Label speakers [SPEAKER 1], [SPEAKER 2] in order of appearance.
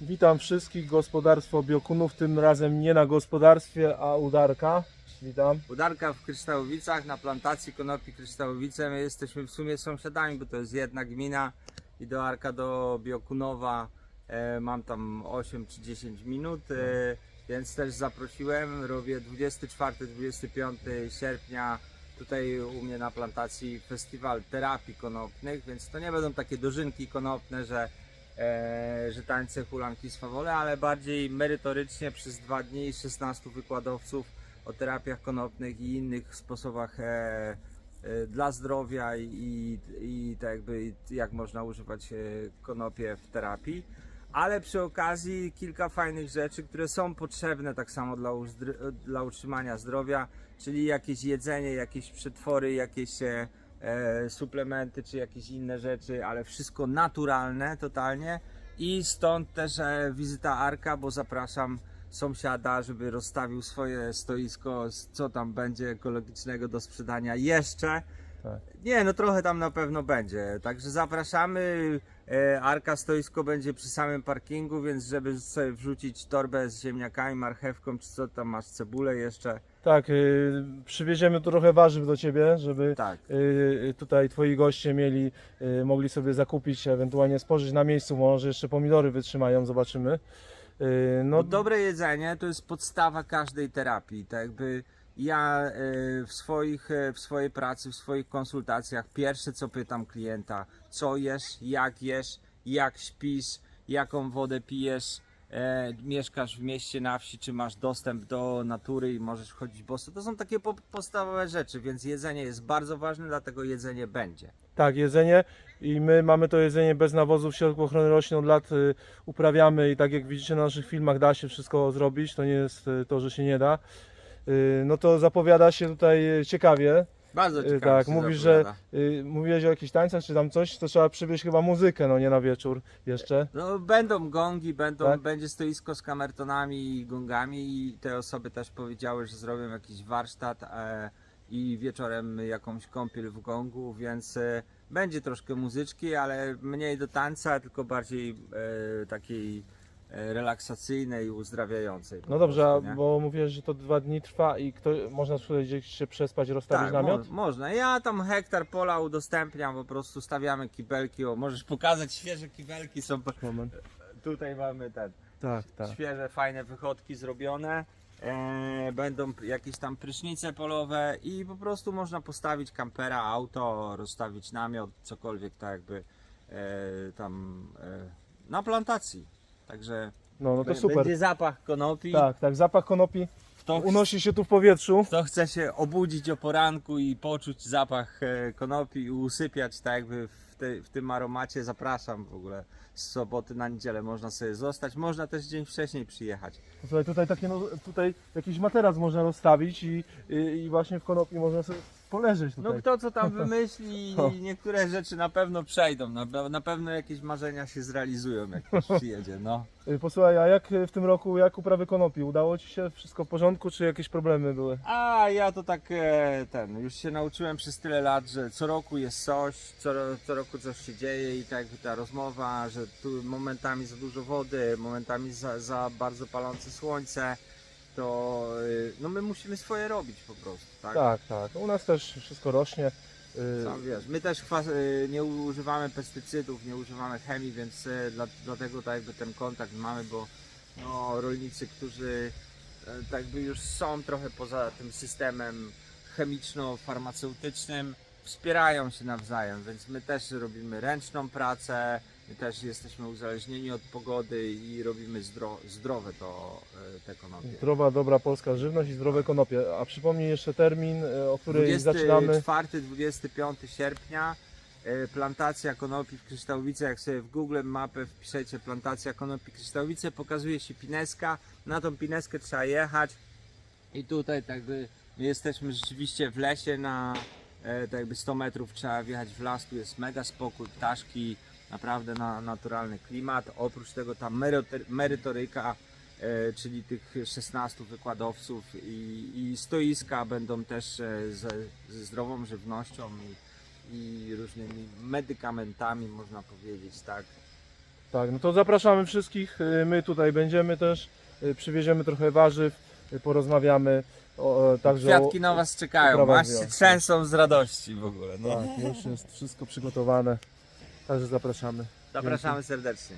[SPEAKER 1] Witam wszystkich, gospodarstwo Biokunów, tym razem nie na gospodarstwie, a u Darka. Witam.
[SPEAKER 2] Udarka w Kryształowicach na plantacji konopi Kryształowice. My jesteśmy w sumie sąsiadami, bo to jest jedna gmina i do Arka do Biokunowa e, mam tam 8 czy 10 minut, e, więc też zaprosiłem. Robię 24-25 sierpnia tutaj u mnie na plantacji festiwal terapii konopnych, więc to nie będą takie dożynki konopne, że że tańce, hulanki, swawole, ale bardziej merytorycznie przez dwa dni 16 wykładowców o terapiach konopnych i innych sposobach e, e, dla zdrowia i, i, tak jakby jak można używać e, konopie w terapii. Ale przy okazji kilka fajnych rzeczy, które są potrzebne tak samo dla, dla utrzymania zdrowia, czyli jakieś jedzenie, jakieś przetwory, jakieś e, e, suplementy czy jakieś inne rzeczy, ale wszystko naturalne totalnie. I stąd też e, wizyta Arka, bo zapraszam sąsiada, żeby rozstawił swoje stoisko, co tam będzie ekologicznego do sprzedania jeszcze.
[SPEAKER 1] Tak.
[SPEAKER 2] Nie, no trochę tam na pewno będzie. Także zapraszamy. E, Arka stoisko będzie przy samym parkingu, więc żeby sobie wrzucić torbę z ziemniakami, marchewką, czy co tam masz, cebulę jeszcze.
[SPEAKER 1] Tak, y, przywieziemy tu trochę warzyw do Ciebie, żeby
[SPEAKER 2] Tak.
[SPEAKER 1] y, tutaj Twoi goście mieli, y, mogli sobie zakupić, ewentualnie spożyć na miejscu, może jeszcze pomidory wytrzymają, zobaczymy. Y,
[SPEAKER 2] No,
[SPEAKER 1] No,
[SPEAKER 2] dobre jedzenie to jest podstawa każdej terapii. Tak jakby ja e, w, swoich, e, w swojej pracy, w swoich konsultacjach pierwsze co pytam klienta, co jesz, jak jesz, jak śpisz, jaką wodę pijesz, e, mieszkasz w mieście, na wsi, czy masz dostęp do natury i możesz chodzić boso. To są takie po, podstawowe rzeczy, więc jedzenie jest bardzo ważne, dlatego jedzenie będzie.
[SPEAKER 1] Tak, jedzenie i my mamy to jedzenie bez nawozów, środków ochrony roślin od lat y, uprawiamy i tak jak widzicie na naszych filmach da się wszystko zrobić, to nie jest y, to, że się nie da. Y, No to zapowiada się tutaj ciekawie.
[SPEAKER 2] Bardzo
[SPEAKER 1] Y,
[SPEAKER 2] ciekawe.
[SPEAKER 1] Tak,
[SPEAKER 2] się
[SPEAKER 1] mówisz, że
[SPEAKER 2] zapowiada.
[SPEAKER 1] y, mówiłeś o jakichś tańcach czy tam coś, to trzeba przywieźć chyba muzykę, no nie na wieczór jeszcze.
[SPEAKER 2] No, będą gongi, będą,
[SPEAKER 1] Tak?
[SPEAKER 2] będzie stoisko z kamertonami i gongami i te osoby też powiedziały, że zrobią jakiś warsztat e, i wieczorem jakąś kąpiel w gongu, więc e, będzie troszkę muzyczki, ale mniej do tańca, tylko bardziej e, takiej relaksacyjnej i uzdrawiającej. po
[SPEAKER 1] No dobrze, a,
[SPEAKER 2] prostu, nie?
[SPEAKER 1] bo mówisz, że to dwa dni trwa i kto, można tutaj gdzieś się przespać, rozstawić
[SPEAKER 2] Tak,
[SPEAKER 1] namiot?
[SPEAKER 2] mo- można. Ja tam hektar pola udostępniam, po prostu stawiamy kibelki. O, możesz pokazać świeże kibelki są. po-
[SPEAKER 1] Moment.
[SPEAKER 2] Tutaj mamy ten.
[SPEAKER 1] Tak, tak.
[SPEAKER 2] świeże, fajne wychodki zrobione. E, będą p- jakieś tam prysznice polowe i po prostu można postawić kampera, auto, rozstawić namiot, cokolwiek tak jakby e, tam e, na plantacji. Także
[SPEAKER 1] No, no to
[SPEAKER 2] be-
[SPEAKER 1] super.
[SPEAKER 2] będzie zapach konopi.
[SPEAKER 1] Tak, tak, zapach konopi
[SPEAKER 2] Kto,
[SPEAKER 1] unosi się tu w powietrzu.
[SPEAKER 2] kto chce się obudzić o poranku i poczuć zapach e, konopi i usypiać tak jakby w, te, w tym aromacie, zapraszam w ogóle z soboty na niedzielę można sobie zostać. Można też dzień wcześniej przyjechać.
[SPEAKER 1] Słuchaj, tutaj takie, no, tutaj jakiś materac można rozstawić i, i, i właśnie w konopi można sobie poleżeć
[SPEAKER 2] No
[SPEAKER 1] tutaj.
[SPEAKER 2] kto co tam wymyśli, niektóre rzeczy na pewno przejdą, na, na pewno jakieś marzenia się zrealizują, jak ktoś przyjedzie, no.
[SPEAKER 1] Y, Posłuchaj, a jak y, w tym roku, jak uprawy konopi? Udało Ci się wszystko w porządku, czy jakieś problemy były?
[SPEAKER 2] A ja to tak, e, ten, już się nauczyłem przez tyle lat, że co roku jest coś, co, co roku coś się dzieje i tak ta rozmowa, że tu momentami za dużo wody, momentami za, za bardzo palące słońce, to y, no my musimy swoje robić po prostu, tak?
[SPEAKER 1] Tak, tak. U nas też wszystko rośnie. Y,
[SPEAKER 2] Sam wiesz, my też y, nie używamy pestycydów, nie używamy chemii, więc dla, dlatego tak jakby ten kontakt mamy, bo no, rolnicy, którzy e, tak jakby już są trochę poza tym systemem chemiczno-farmaceutycznym, wspierają się nawzajem, więc my też robimy ręczną pracę, my też jesteśmy uzależnieni od pogody i robimy zdro, zdrowe to, e, te konopie.
[SPEAKER 1] Zdrowa, dobra polska żywność i zdrowe konopie. A przypomnij jeszcze termin, y, o której zaczynamy.
[SPEAKER 2] 24-25 sierpnia e, plantacja konopi w Kryształowice. Jak sobie w Google mapę wpiszecie plantacja konopi Kryształowice, pokazuje się pineska. Na tą pineskę trzeba jechać i tutaj tak jakby my jesteśmy rzeczywiście w lesie na e, tak jakby 100 metrów trzeba wjechać w las, tu jest mega spokój, ptaszki, naprawdę na, naturalny klimat. Oprócz tego ta merytory- merytoryka e, czyli tych 16 wykładowców i, i stoiska będą też e, ze, ze zdrową żywnością i, i różnymi medykamentami, można powiedzieć, tak.
[SPEAKER 1] Tak, no to zapraszamy wszystkich. y, My tutaj będziemy też. Przywieziemy trochę warzyw, porozmawiamy. O, także
[SPEAKER 2] Kwiatki na was czekają, aż się trzęsą z radości w ogóle. No.
[SPEAKER 1] Tak, już jest wszystko przygotowane. Także zapraszamy.
[SPEAKER 2] Zapraszamy serdecznie.